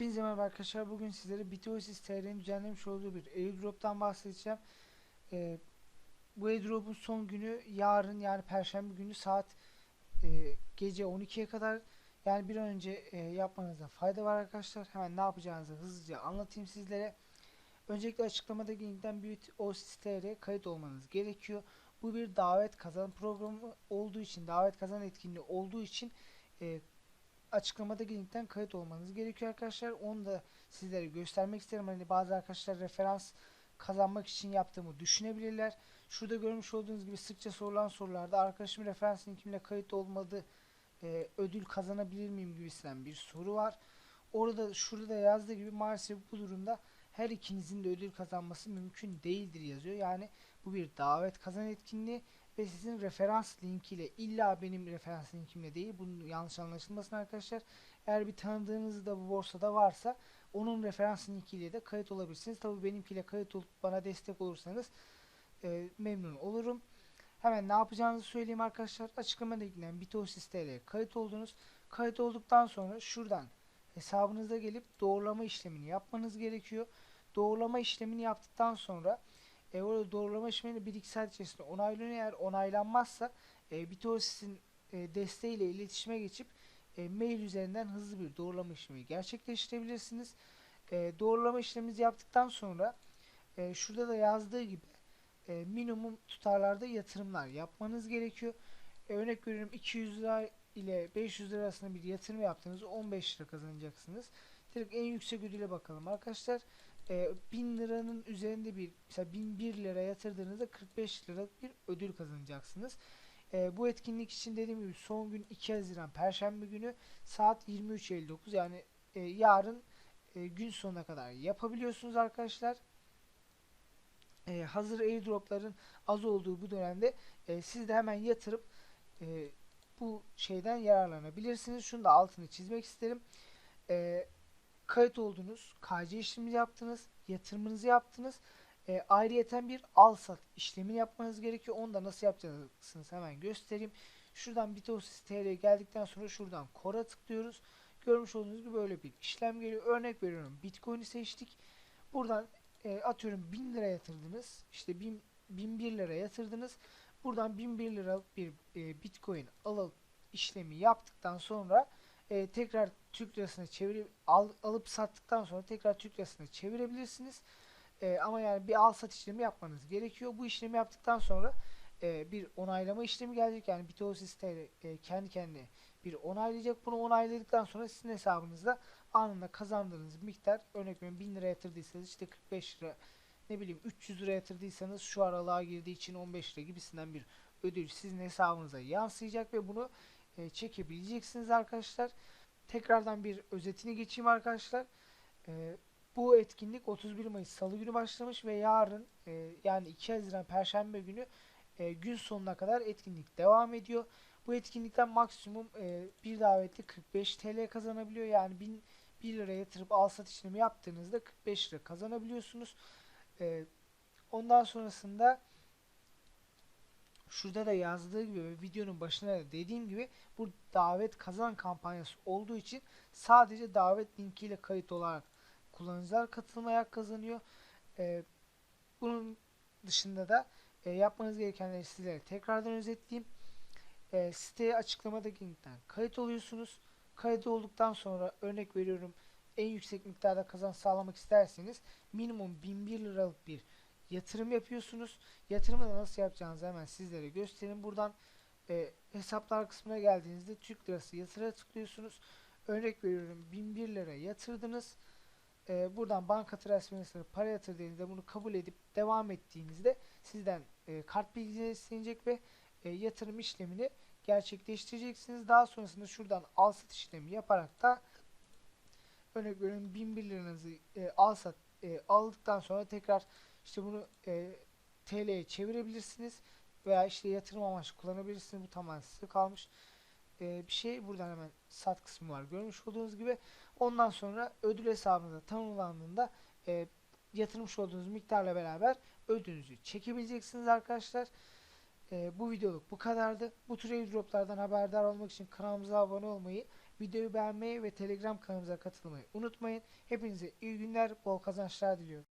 Hepinize merhaba arkadaşlar. Bugün sizlere BitOasis TR'nin düzenlemiş olduğu bir airdrop'tan bahsedeceğim. Ee, bu airdrop'un son günü yarın yani perşembe günü saat e, gece 12'ye kadar yani bir önce e, yapmanızda fayda var arkadaşlar. Hemen ne yapacağınızı hızlıca anlatayım sizlere. Öncelikle açıklamadaki linkten BitOasis TR kayıt olmanız gerekiyor. Bu bir davet kazan programı olduğu için, davet kazan etkinliği olduğu için e, açıklamadaki linkten kayıt olmanız gerekiyor arkadaşlar. Onu da sizlere göstermek isterim. Hani bazı arkadaşlar referans kazanmak için yaptığımı düşünebilirler. Şurada görmüş olduğunuz gibi sıkça sorulan sorularda arkadaşım referans linkimle kayıt olmadı e, ödül kazanabilir miyim gibisinden bir soru var. Orada şurada da yazdığı gibi maalesef bu durumda her ikinizin de ödül kazanması mümkün değildir yazıyor. Yani bu bir davet kazan etkinliği ve sizin referans linkiyle illa benim referans linkimle değil bunun yanlış anlaşılmasın arkadaşlar. Eğer bir tanıdığınız da bu borsada varsa onun referans linkiyle de kayıt olabilirsiniz. Tabi benimkiyle kayıt olup bana destek olursanız e, memnun olurum. Hemen ne yapacağınızı söyleyeyim arkadaşlar. Açıklama linkinden Bitosis TL'ye kayıt oldunuz. Kayıt olduktan sonra şuradan hesabınıza gelip doğrulama işlemini yapmanız gerekiyor. Doğrulama işlemini yaptıktan sonra e, orada doğrulama işlemini bir iki saat içerisinde onaylanıyor. Eğer onaylanmazsa e, BitOSIS'in e, desteğiyle iletişime geçip e, mail üzerinden hızlı bir doğrulama işlemi gerçekleştirebilirsiniz. E, doğrulama işlemimizi yaptıktan sonra e, şurada da yazdığı gibi e, minimum tutarlarda yatırımlar yapmanız gerekiyor. E, örnek veriyorum 200 lira ile 500 lira arasında bir yatırım yaptığınızda 15 lira kazanacaksınız. Direkt en yüksek ödüle bakalım arkadaşlar e, 1000 liranın üzerinde bir mesela 1001 lira yatırdığınızda 45 lira bir ödül kazanacaksınız. E, bu etkinlik için dediğim gibi son gün 2 Haziran Perşembe günü saat 23.59 yani e, yarın e, gün sonuna kadar yapabiliyorsunuz arkadaşlar. E, hazır airdropların az olduğu bu dönemde e, siz de hemen yatırıp e, bu şeyden yararlanabilirsiniz. Şunu da altını çizmek isterim. E, kayıt oldunuz, KC işlemini yaptınız, yatırımınızı yaptınız. E, ayrıyeten bir al sat işlemini yapmanız gerekiyor. Onu da nasıl yapacaksınız hemen göstereyim. Şuradan Bitosis TL'ye geldikten sonra şuradan Core'a tıklıyoruz. Görmüş olduğunuz gibi böyle bir işlem geliyor. Örnek veriyorum Bitcoin'i seçtik. Buradan e, atıyorum 1000 lira yatırdınız. İşte 1000, 1001 lira yatırdınız. Buradan 1001 liralık bir e, Bitcoin alıp işlemi yaptıktan sonra e, tekrar Türk lirasına çevirip al, alıp sattıktan sonra tekrar Türk lirasına çevirebilirsiniz. E, ama yani bir al sat işlemi yapmanız gerekiyor. Bu işlemi yaptıktan sonra e, bir onaylama işlemi gelecek. Yani BitOS e, kendi kendine bir onaylayacak. Bunu onayladıktan sonra sizin hesabınızda anında kazandığınız miktar örnek veriyorum 1000 lira yatırdıysanız işte 45 lira ne bileyim 300 lira yatırdıysanız şu aralığa girdiği için 15 lira gibisinden bir ödül sizin hesabınıza yansıyacak ve bunu e, çekebileceksiniz arkadaşlar. Tekrardan bir özetini geçeyim arkadaşlar. E, bu etkinlik 31 Mayıs Salı günü başlamış ve yarın e, yani 2 Haziran Perşembe günü e, gün sonuna kadar etkinlik devam ediyor. Bu etkinlikten maksimum e, bir davetli 45 TL kazanabiliyor. Yani 1000 1 lira yatırıp al sat işlemi yaptığınızda 45 lira kazanabiliyorsunuz. E, ondan sonrasında şurada da yazdığı gibi ve videonun başına da dediğim gibi bu davet kazan kampanyası olduğu için sadece davet linkiyle kayıt olarak kullanıcılar katılmaya kazanıyor. Ee, bunun dışında da e, yapmanız gerekenleri sizlere tekrardan özetleyeyim. E, siteye açıklamadaki linkten kayıt oluyorsunuz. Kayıt olduktan sonra örnek veriyorum en yüksek miktarda kazanç sağlamak isterseniz minimum 1001 liralık bir yatırım yapıyorsunuz. Yatırımı da nasıl yapacağınızı hemen sizlere göstereyim. Buradan e, hesaplar kısmına geldiğinizde Türk lirası yatıra tıklıyorsunuz. Örnek veriyorum 1001 lira yatırdınız. E, buradan banka transferine para yatırdığınızda bunu kabul edip devam ettiğinizde sizden e, kart bilgileri istenecek ve e, yatırım işlemini gerçekleştireceksiniz. Daha sonrasında şuradan al sat işlemi yaparak da örnek veriyorum 1001 liranızı e, al sat e, aldıktan sonra tekrar işte bunu e, TL'ye çevirebilirsiniz veya işte yatırım amaçlı kullanabilirsiniz. Bu tamamen size kalmış e, bir şey. Buradan hemen sat kısmı var. Görmüş olduğunuz gibi. Ondan sonra ödül hesabınıza tanımlandığında e, yatırmış olduğunuz miktarla beraber ödülünüzü çekebileceksiniz arkadaşlar. E, bu videoluk bu kadardı. Bu tür airdroplardan haberdar olmak için kanalımıza abone olmayı Videoyu beğenmeyi ve Telegram kanalımıza katılmayı unutmayın. Hepinize iyi günler, bol kazançlar diliyorum.